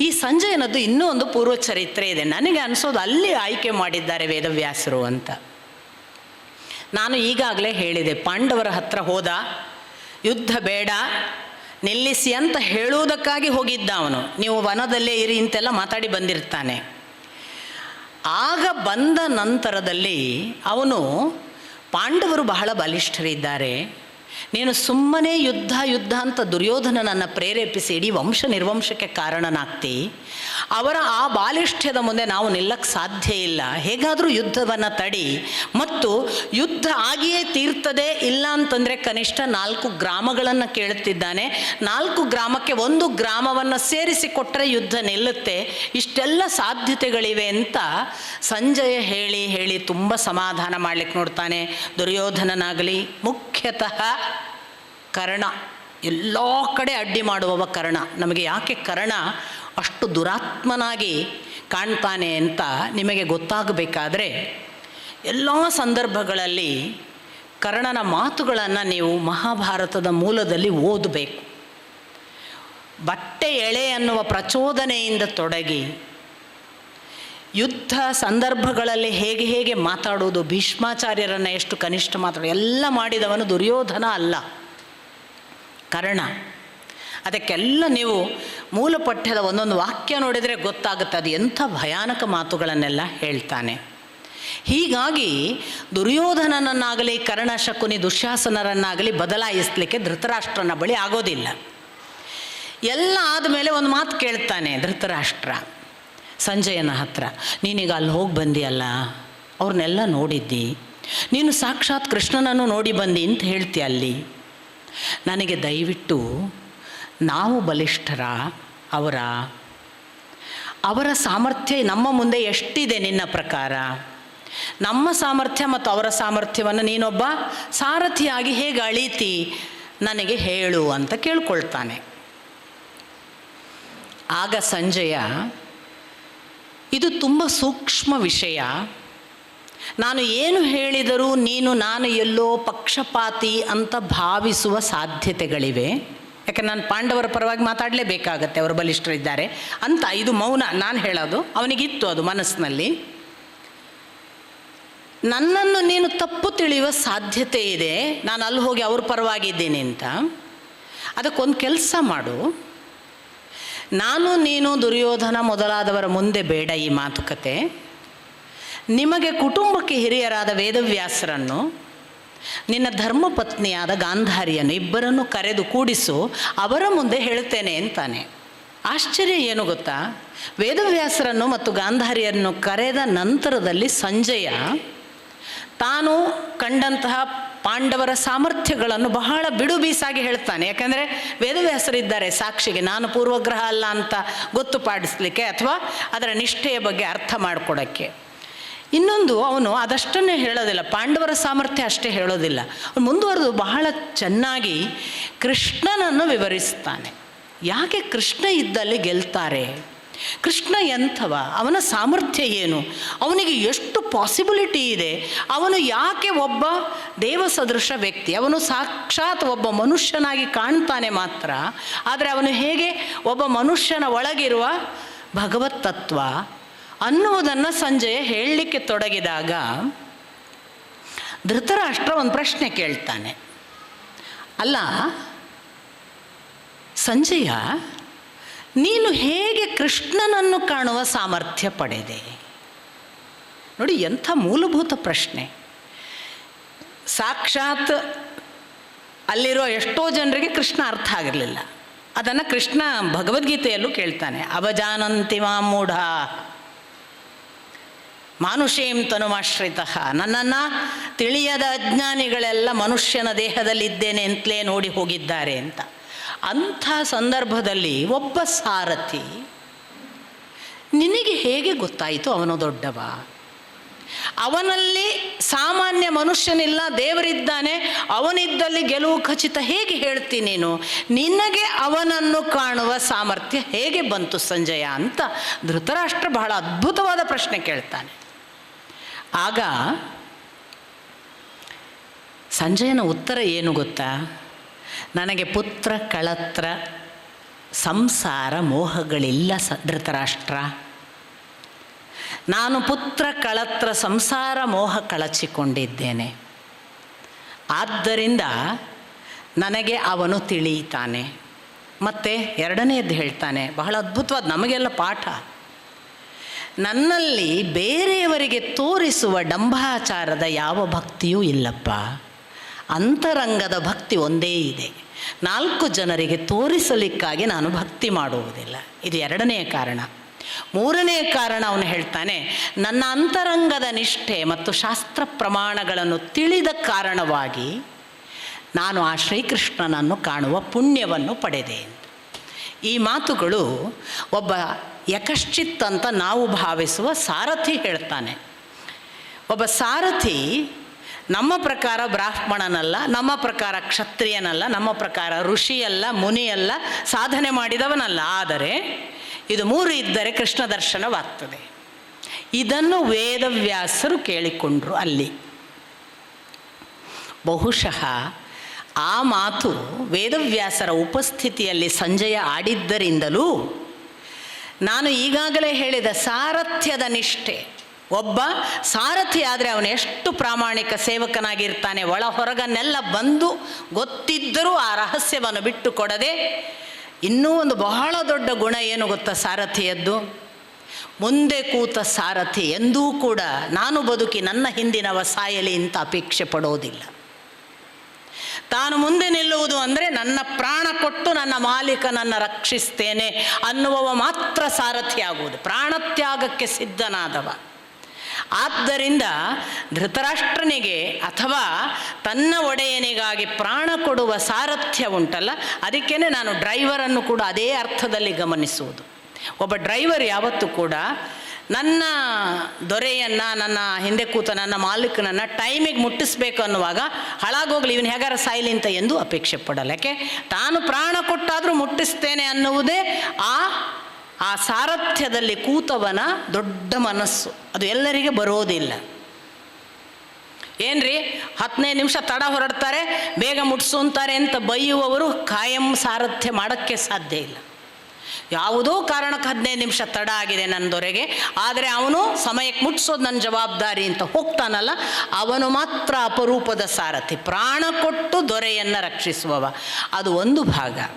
ಈ ಸಂಜಯನದ್ದು ಇನ್ನೂ ಒಂದು ಪೂರ್ವ ಚರಿತ್ರೆ ಇದೆ. ನನಗೆ ಅನಿಸೋದು ಅಲ್ಲಿ ಆಯ್ಕೆ ಮಾಡಿದ್ದಾರೆ ವೇದವ್ಯಾಸರು ಅಂತ. ನಾನು ಈಗಾಗಲೇ ಹೇಳಿದೆ, ಪಾಂಡವರ ಹತ್ರ ಹೋದ, ಯುದ್ಧ ಬೇಡ, ನಿಲ್ಲಿಸಿ ಅಂತ ಹೇಳುವುದಕ್ಕಾಗಿ ಹೋಗಿದ್ದ ಅವನು. ನೀವು ವನದಲ್ಲೇ ಇರಿ ಇಂತೆಲ್ಲ ಮಾತಾಡಿ ಬಂದಿರ್ತಾನೆ. ಆಗ ಬಂದ ನಂತರದಲ್ಲಿ ಅವನು ಪಾಂಡವರು ಬಹಳ ಬಲಿಷ್ಠರಿದ್ದಾರೆ. ನೀನು ಸುಮ್ಮನೆ ಯುದ್ಧ ಯುದ್ಧ ಅಂತ ದುರ್ಯೋಧನನನ್ನು ಪ್ರೇರೇಪಿಸಿ, ಇಡೀ ವಂಶ ನಿರ್ವಂಶಕ್ಕೆ ಕಾರಣನಾಗ್ತಿ. ಅವರ ಆ ಬಾಲಿಷ್ಠ್ಯದ ಮುಂದೆ ನಾವು ನಿಲ್ಲಕ್ಕೆ ಸಾಧ್ಯ ಇಲ್ಲ. ಹೇಗಾದರೂ ಯುದ್ಧವನ್ನು ತಡಿ. ಮತ್ತು ಯುದ್ಧ ಆಗಿಯೇ ತೀರ್ತದೆ ಇಲ್ಲ ಅಂತಂದರೆ ಕನಿಷ್ಠ ನಾಲ್ಕು ಗ್ರಾಮಗಳನ್ನು ಕೇಳುತ್ತಿದ್ದಾನೆ. ನಾಲ್ಕು ಗ್ರಾಮಕ್ಕೆ ಒಂದು ಗ್ರಾಮವನ್ನು ಸೇರಿಸಿ ಕೊಟ್ಟರೆ ಯುದ್ಧ ನಿಲ್ಲುತ್ತೆ. ಇಷ್ಟೆಲ್ಲ ಸಾಧ್ಯತೆಗಳಿವೆ ಅಂತ ಸಂಜಯ ಹೇಳಿ ಹೇಳಿ ತುಂಬ ಸಮಾಧಾನ ಮಾಡಲಿಕ್ಕೆ ನೋಡ್ತಾನೆ. ದುರ್ಯೋಧನನಾಗಲಿ ಮುಖ್ಯತಃ ಕರ್ಣ, ಎಲ್ಲ ಕಡೆ ಅಡ್ಡಿ ಮಾಡುವವ ಕರ್ಣ. ನಮಗೆ ಯಾಕೆ ಕರ್ಣ ಅಷ್ಟು ದುರಾತ್ಮನಾಗಿ ಕಾಣ್ತಾನೆ ಅಂತ ನಿಮಗೆ ಗೊತ್ತಾಗಬೇಕಾದ್ರೆ, ಎಲ್ಲ ಸಂದರ್ಭಗಳಲ್ಲಿ ಕರ್ಣನ ಮಾತುಗಳನ್ನು ನೀವು ಮಹಾಭಾರತದ ಮೂಲದಲ್ಲಿ ಓದಬೇಕು. ಬಟ್ಟೆ ಎಳೆ ಅನ್ನುವ ಪ್ರಚೋದನೆಯಿಂದ ತೊಡಗಿ, ಯುದ್ಧ ಸಂದರ್ಭಗಳಲ್ಲಿ ಹೇಗೆ ಹೇಗೆ ಮಾತಾಡುವುದು ಭೀಷ್ಮಾಚಾರ್ಯರನ್ನು ಎಷ್ಟು ಕನಿಷ್ಠ ಮಾತಾಡೋದು ಎಲ್ಲ ಮಾಡಿದವನು ದುರ್ಯೋಧನ ಅಲ್ಲ. ಕರ್ಣ. ಅದಕ್ಕೆಲ್ಲ ನೀವು ಮೂಲ ಪಠ್ಯದ ಒಂದೊಂದು ವಾಕ್ಯ ನೋಡಿದರೆ ಗೊತ್ತಾಗುತ್ತೆ. ಅದು ಎಂಥ ಭಯಾನಕ ಮಾತುಗಳನ್ನೆಲ್ಲ ಹೇಳ್ತಾನೆ. ಹೀಗಾಗಿ ದುರ್ಯೋಧನನನ್ನಾಗಲಿ, ಕರ್ಣ ಶಕುನಿ ದುಶ್ಯಾಸನರನ್ನಾಗಲಿ ಬದಲಾಯಿಸಲಿಕ್ಕೆ ಧೃತರಾಷ್ಟ್ರನ ಬಳಿ ಆಗೋದಿಲ್ಲ. ಎಲ್ಲ ಆದಮೇಲೆ ಒಂದು ಮಾತು ಕೇಳ್ತಾನೆ ಧೃತರಾಷ್ಟ್ರ, ಸಂಜಯನ ಹತ್ರ, ನೀನೀಗ ಅಲ್ಲಿ ಹೋಗಿ ಬಂದಿಯಲ್ಲ, ಅವ್ರನ್ನೆಲ್ಲ ನೋಡಿದ್ದಿ. ನೀನು ಸಾಕ್ಷಾತ್ ಕೃಷ್ಣನನ್ನು ನೋಡಿ ಬಂದಿ ಅಂತ ಹೇಳ್ತೀಯ ಅಲ್ಲಿ? ನನಗೆ ದಯವಿಟ್ಟು ನಾವು ಬಲಿಷ್ಠರ ಅವರ ಅವರ ಸಾಮರ್ಥ್ಯ ನಮ್ಮ ಮುಂದೆ ಎಷ್ಟಿದೆ ನಿನ್ನ ಪ್ರಕಾರ? ನಮ್ಮ ಸಾಮರ್ಥ್ಯ ಮತ್ತು ಅವರ ಸಾಮರ್ಥ್ಯವನ್ನು ನೀನೊಬ್ಬ ಸಾರಥಿಯಾಗಿ ಹೇಗೆ ಅಳೀತಿ ನನಗೆ ಹೇಳು ಅಂತ ಕೇಳ್ಕೊಳ್ತಾನೆ. ಆಗ ಸಂಜಯ, ಇದು ತುಂಬ ಸೂಕ್ಷ್ಮ ವಿಷಯ. ನಾನು ಏನು ಹೇಳಿದರೂ ನೀನು ನಾನು ಎಲ್ಲೋ ಪಕ್ಷಪಾತಿ ಅಂತ ಭಾವಿಸುವ ಸಾಧ್ಯತೆಗಳಿವೆ. ಯಾಕೆ ನಾನು ಪಾಂಡವರ ಪರವಾಗಿ ಮಾತಾಡಲೇಬೇಕಾಗತ್ತೆ, ಅವರು ಬಲಿಷ್ಠರಿದ್ದಾರೆ ಅಂತ ಇದು ಮೌನ ನಾನು ಹೇಳೋದು, ಅವನಿಗಿತ್ತು ಅದು ಮನಸ್ಸಿನಲ್ಲಿ. ನನ್ನನ್ನು ನೀನು ತಪ್ಪು ತಿಳಿಯುವ ಸಾಧ್ಯತೆ ಇದೆ, ನಾನು ಅಲ್ಲಿ ಹೋಗಿ ಅವ್ರ ಪರವಾಗಿದ್ದೀನಿ ಅಂತ. ಅದಕ್ಕೊಂದು ಕೆಲಸ ಮಾಡು. ನಾನು ನೀನು ದುರ್ಯೋಧನ ಮೊದಲಾದವರ ಮುಂದೆ ಬೇಡ ಈ ಮಾತುಕತೆ. ನಿಮಗೆ ಕುಟುಂಬಕ್ಕೆ ಹಿರಿಯರಾದ ವೇದವ್ಯಾಸರನ್ನು, ನಿನ್ನ ಧರ್ಮಪತ್ನಿಯಾದ ಗಾಂಧಾರಿಯನ್ನು ಇಬ್ಬರನ್ನು ಕರೆದು ಕೂಡಿಸು, ಅವರ ಮುಂದೆ ಹೇಳ್ತೇನೆ ಅಂತಾನೆ. ಆಶ್ಚರ್ಯ ಏನು ಗೊತ್ತಾ? ವೇದವ್ಯಾಸರನ್ನು ಮತ್ತು ಗಾಂಧಾರಿಯನ್ನು ಕರೆದ ನಂತರದಲ್ಲಿ ಸಂಜಯ ತಾನು ಕಂಡಂತಹ ಪಾಂಡವರ ಸಾಮರ್ಥ್ಯಗಳನ್ನು ಬಹಳ ಬಿಡು ಬೀಸಾಗಿ ಹೇಳ್ತಾನೆ. ಯಾಕಂದರೆ ವೇದವ್ಯಾಸರಿದ್ದಾರೆ, ಸಾಕ್ಷಿಗೆ ನಾನು ಪೂರ್ವಗ್ರಹ ಅಲ್ಲ ಅಂತ ಗೊತ್ತುಪಾಡಿಸ್ಲಿಕ್ಕೆ ಅಥವಾ ಅದರ ನಿಷ್ಠೆಯ ಬಗ್ಗೆ ಅರ್ಥ ಮಾಡಿಕೊಡೋಕ್ಕೆ ಇನ್ನೊಂದು ಅವನು ಅದಷ್ಟನ್ನೇ ಹೇಳೋದಿಲ್ಲ. ಪಾಂಡವರ ಸಾಮರ್ಥ್ಯ ಅಷ್ಟೇ ಹೇಳೋದಿಲ್ಲ. ಅವನು ಮುಂದುವರೆದು ಬಹಳ ಚೆನ್ನಾಗಿ ಕೃಷ್ಣನನ್ನು ವಿವರಿಸ್ತಾನೆ. ಯಾಕೆ ಕೃಷ್ಣ ಇದ್ದಲ್ಲಿ ಗೆಲ್ತಾರೆ? ಕೃಷ್ಣ ಎಂಥವ? ಅವನ ಸಾಮರ್ಥ್ಯ ಏನು? ಅವನಿಗೆ ಎಷ್ಟು ಪಾಸಿಬಿಲಿಟಿ ಇದೆ? ಅವನು ಯಾಕೆ ಒಬ್ಬ ದೇವ ಸದೃಶ ವ್ಯಕ್ತಿ? ಅವನು ಸಾಕ್ಷಾತ್ ಒಬ್ಬ ಮನುಷ್ಯನಾಗಿ ಕಾಣ್ತಾನೆ ಮಾತ್ರ. ಆದರೆ ಅವನು ಹೇಗೆ? ಒಬ್ಬ ಮನುಷ್ಯನ ಒಳಗಿರುವ ಭಗವತ್ ತತ್ವ. ಅನ್ನುವುದನ್ನು ಸಂಜಯ ಹೇಳಲಿಕ್ಕೆ ತೊಡಗಿದಾಗ ಧೃತರಾಷ್ಟ್ರ ಒಂದು ಪ್ರಶ್ನೆ ಕೇಳ್ತಾನೆ. ಅಲ್ಲ, ಸಂಜಯ, ನೀನು ಹೇಗೆ ಕೃಷ್ಣನನ್ನು ಕಾಣುವ ಸಾಮರ್ಥ್ಯ ಪಡೆದೆ? ನೋಡಿ, ಎಂಥ ಮೂಲಭೂತ ಪ್ರಶ್ನೆ. ಸಾಕ್ಷಾತ್ ಅಲ್ಲಿರೋ ಎಷ್ಟೋ ಜನರಿಗೆ ಕೃಷ್ಣ ಅರ್ಥ ಆಗಿರಲಿಲ್ಲ. ಅದನ್ನು ಕೃಷ್ಣ ಭಗವದ್ಗೀತೆಯಲ್ಲೂ ಕೇಳ್ತಾನೆ. ಅವಜಾನಂತಿಮ ಮೂಢ ಮಾನುಷೇಂ ತನುಮಾಶ್ರಿತ. ನನ್ನನ್ನು ತಿಳಿಯದ ಅಜ್ಞಾನಿಗಳೆಲ್ಲ ಮನುಷ್ಯನ ದೇಹದಲ್ಲಿದ್ದೇನೆ ಅಂತಲೇ ನೋಡಿ ಹೋಗಿದ್ದಾರೆ ಅಂತ. ಅಂಥ ಸಂದರ್ಭದಲ್ಲಿ ಒಬ್ಬ ಸಾರಥಿ, ನಿನಗೆ ಹೇಗೆ ಗೊತ್ತಾಯಿತು ಅವನು ದೊಡ್ಡವ? ಅವನಲ್ಲಿ ಸಾಮಾನ್ಯ ಮನುಷ್ಯನಿಲ್ಲ, ದೇವರಿದ್ದಾನೆ, ಅವನಿದ್ದಲ್ಲಿ ಗೆಲುವು ಖಚಿತ ಹೇಗೆ ಹೇಳ್ತೀನಿ ನೀನು? ನಿನಗೆ ಅವನನ್ನು ಕಾಣುವ ಸಾಮರ್ಥ್ಯ ಹೇಗೆ ಬಂತು ಸಂಜಯ ಅಂತ ಧೃತರಾಷ್ಟ್ರ ಬಹಳ ಅದ್ಭುತವಾದ ಪ್ರಶ್ನೆ ಕೇಳ್ತಾನೆ. ಆಗ ಸಂಜಯನ ಉತ್ತರ ಏನು ಗೊತ್ತಾ? ನನಗೆ ಪುತ್ರ, ಕಳತ್ರ, ಸಂಸಾರ, ಮೋಹಗಳಿಲ್ಲ ಸ ಧೃತರಾಷ್ಟ್ರ ನಾನು ಪುತ್ರ, ಕಳತ್ರ, ಸಂಸಾರ, ಮೋಹ ಕಳಚಿಕೊಂಡಿದ್ದೇನೆ. ಆದ್ದರಿಂದ ನನಗೆ ಅವನು ತಿಳಿಯುತ್ತಾನೆ. ಮತ್ತು ಎರಡನೇದು ಹೇಳ್ತಾನೆ. ಬಹಳ ಅದ್ಭುತವಾದ ನಮಗೆಲ್ಲ ಪಾಠ. ನನ್ನಲ್ಲಿ ಬೇರೆಯವರಿಗೆ ತೋರಿಸುವ ಡಂಭಾಚಾರದ ಯಾವ ಭಕ್ತಿಯೂ ಇಲ್ಲಪ್ಪ. ಅಂತರಂಗದ ಭಕ್ತಿ ಒಂದೇ ಇದೆ. ನಾಲ್ಕು ಜನರಿಗೆ ತೋರಿಸಲಿಕ್ಕಾಗಿ ನಾನು ಭಕ್ತಿ ಮಾಡುವುದಿಲ್ಲ. ಇದು ಎರಡನೆಯ ಕಾರಣ. ಮೂರನೇ ಕಾರಣ ಅವನು ಹೇಳ್ತಾನೆ, ನನ್ನ ಅಂತರಂಗದ ನಿಷ್ಠೆ ಮತ್ತು ಶಾಸ್ತ್ರ ಪ್ರಮಾಣಗಳನ್ನು ತಿಳಿದ ಕಾರಣವಾಗಿ ನಾನು ಆ ಶ್ರೀಕೃಷ್ಣನನ್ನು ಕಾಣುವ ಪುಣ್ಯವನ್ನು ಪಡೆದೆ ಈ ಮಾತುಗಳು ಒಬ್ಬ ಯಕಶ್ಚಿತ್ ಅಂತ ನಾವು ಭಾವಿಸುವ ಸಾರಥಿ ಹೇಳ್ತಾನೆ. ಒಬ್ಬ ಸಾರಥಿ ನಮ್ಮ ಪ್ರಕಾರ ಬ್ರಾಹ್ಮಣನಲ್ಲ, ನಮ್ಮ ಪ್ರಕಾರ ಕ್ಷತ್ರಿಯನಲ್ಲ, ನಮ್ಮ ಪ್ರಕಾರ ಋಷಿಯಲ್ಲ, ಮುನಿಯಲ್ಲ, ಸಾಧನೆ ಮಾಡಿದವನಲ್ಲ. ಆದರೆ ಇದು ಮೂರು ಇದ್ದರೆ ಕೃಷ್ಣ ದರ್ಶನವಾಗ್ತದೆ. ಇದನ್ನು ವೇದವ್ಯಾಸರು ಕೇಳಿಕೊಂಡ್ರು ಅಲ್ಲಿ. ಬಹುಶಃ ಆ ಮಾತು ವೇದವ್ಯಾಸರ ಉಪಸ್ಥಿತಿಯಲ್ಲಿ ಸಂಜಯ ಆಡಿದ್ದರಿಂದಲೂ ನಾನು ಈಗಾಗಲೇ ಹೇಳಿದ ಸಾರಥ್ಯದ ನಿಷ್ಠೆ. ಒಬ್ಬ ಸಾರಥಿ ಆದರೆ ಅವನು ಎಷ್ಟು ಪ್ರಾಮಾಣಿಕ ಸೇವಕನಾಗಿರ್ತಾನೆ, ಒಳ ಹೊರಗನ್ನೆಲ್ಲ ಬಂದು ಗೊತ್ತಿದ್ದರೂ ಆ ರಹಸ್ಯವನ್ನು ಬಿಟ್ಟು ಕೊಡದೆ ಇನ್ನೂ ಒಂದು ಬಹಳ ದೊಡ್ಡ ಗುಣ ಏನು ಗೊತ್ತಾ ಸಾರಥಿಯದ್ದು? ಮುಂದೆ ಕೂತ ಸಾರಥಿ ಎಂದೂ ಕೂಡ ನಾನು ಬದುಕಿ ನನ್ನ ಹಿಂದಿನವ ಸಾಯಲಿ ಅಂತ ಅಪೇಕ್ಷೆ ಪಡೋದಿಲ್ಲ. ತಾನು ಮುಂದೆ ನಿಲ್ಲುವುದು ಅಂದರೆ ನನ್ನ ಪ್ರಾಣ ಕೊಟ್ಟು ನನ್ನ ಮಾಲೀಕನನ್ನು ರಕ್ಷಿಸ್ತೇನೆ ಅನ್ನುವವ ಮಾತ್ರ ಸಾರಥಿ ಆಗುವುದು ಪ್ರಾಣತ್ಯಾಗಕ್ಕೆ ಸಿದ್ಧನಾದವ. ಆದ್ದರಿಂದ ಧೃತರಾಷ್ಟ್ರನಿಗೆ ಅಥವಾ ತನ್ನ ಒಡೆಯನಿಗಾಗಿ ಪ್ರಾಣ ಕೊಡುವ ಸಾರಥ್ಯ ಉಂಟಲ್ಲ ಅದಕ್ಕೇ ನಾನು ಡ್ರೈವರನ್ನು ಕೂಡ ಅದೇ ಅರ್ಥದಲ್ಲಿ ಗಮನಿಸುವುದು. ಒಬ್ಬ ಡ್ರೈವರ್ ಯಾವತ್ತೂ ಕೂಡ ನನ್ನ ದೊರೆಯನ್ನು, ನನ್ನ ಹಿಂದೆ ಕೂತ ನನ್ನ ಮಾಲೀಕನನ್ನು ಟೈಮಿಗೆ ಮುಟ್ಟಿಸ್ಬೇಕು ಅನ್ನುವಾಗ ಹಾಳಾಗೋಗ್ಲಿ, ಇವನು ಹೇಗಾರ ಸಾಯ್ಲಿ ಅಂತ ಎಂದು ಅಪೇಕ್ಷೆ ಪಡಲ್ಲ. ಯಾಕೆ? ತಾನು ಪ್ರಾಣ ಕೊಟ್ಟಾದರೂ ಮುಟ್ಟಿಸ್ತೇನೆ ಅನ್ನುವುದೇ ಆ ಆ ಸಾರಥ್ಯದಲ್ಲಿ ಕೂತವನ ದೊಡ್ಡ ಮನಸ್ಸು. ಅದು ಎಲ್ಲರಿಗೆ ಬರೋದಿಲ್ಲ. ಏನ್ರಿ? ಹದಿನೈದು ನಿಮಿಷ ತಡ ಹೊರಡ್ತಾರೆ, ಬೇಗ ಮುಟ್ಸು ಅಂತಾರೆ ಅಂತ ಬೈಯುವವರು ಕಾಯಂ ಸಾರಥ್ಯ ಮಾಡೋಕ್ಕೆ ಸಾಧ್ಯ ಇಲ್ಲ. ಯಾವುದೋ ಕಾರಣಕ್ಕೆ ಹದಿನೈದು ನಿಮಿಷ ತಡ ಆಗಿದೆ ನನ್ನ ದೊರೆಗೆ. ಆದರೆ ಅವನು ಸಮಯಕ್ಕೆ ಮುಟ್ಸೋದು ನನ್ನ ಜವಾಬ್ದಾರಿ ಅಂತ ಹೋಗ್ತಾನಲ್ಲ, ಅವನು ಮಾತ್ರ ಅಪರೂಪದ ಸಾರಥಿ. ಪ್ರಾಣ ಕೊಟ್ಟು ದೊರೆಯನ್ನು ರಕ್ಷಿಸುವವ. ಅದು ಒಂದು ಭಾಗ.